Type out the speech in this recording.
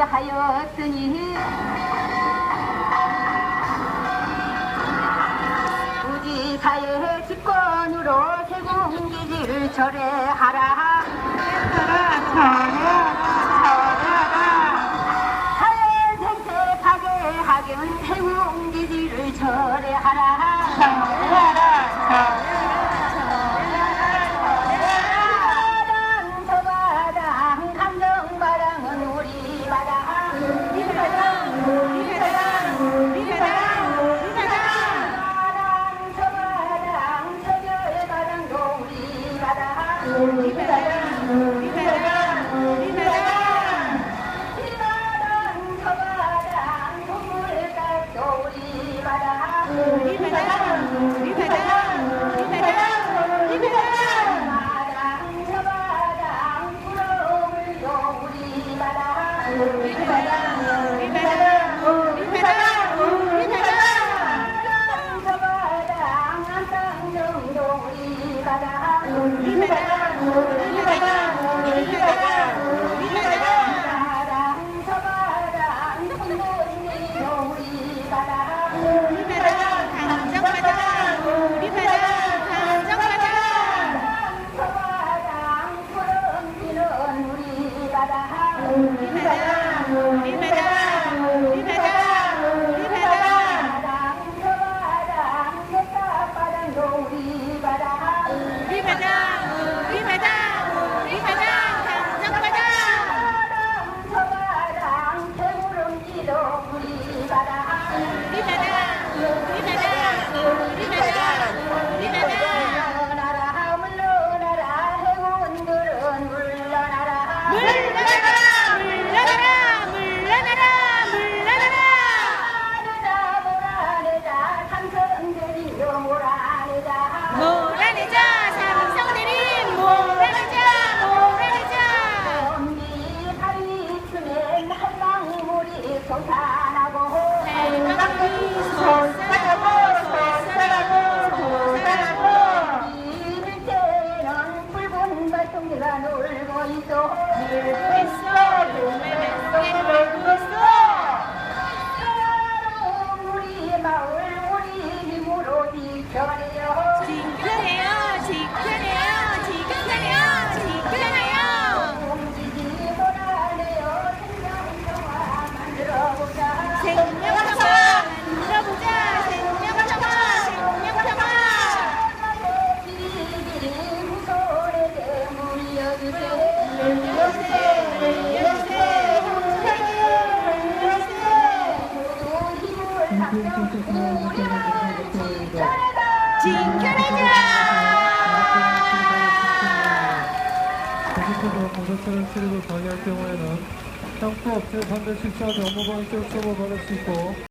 하였으니. 우지사의 집권으로 세공기지를 철회하라. 사회생태 파괴하기는 세공기지를 철회하라. 우리 바다 우리 바다 우리 바다 생명화사파 만들어보자 생명화사파 생명화사파 비리는 소리에 물려주세요 물려주세요 물려주세요 물려주세요 모두 힘을 합쳐 자식들도 공격처럼 쓰리고 방해할 경우에는 땅포 업체 314점 5번에 쫓아버 받을 수 있고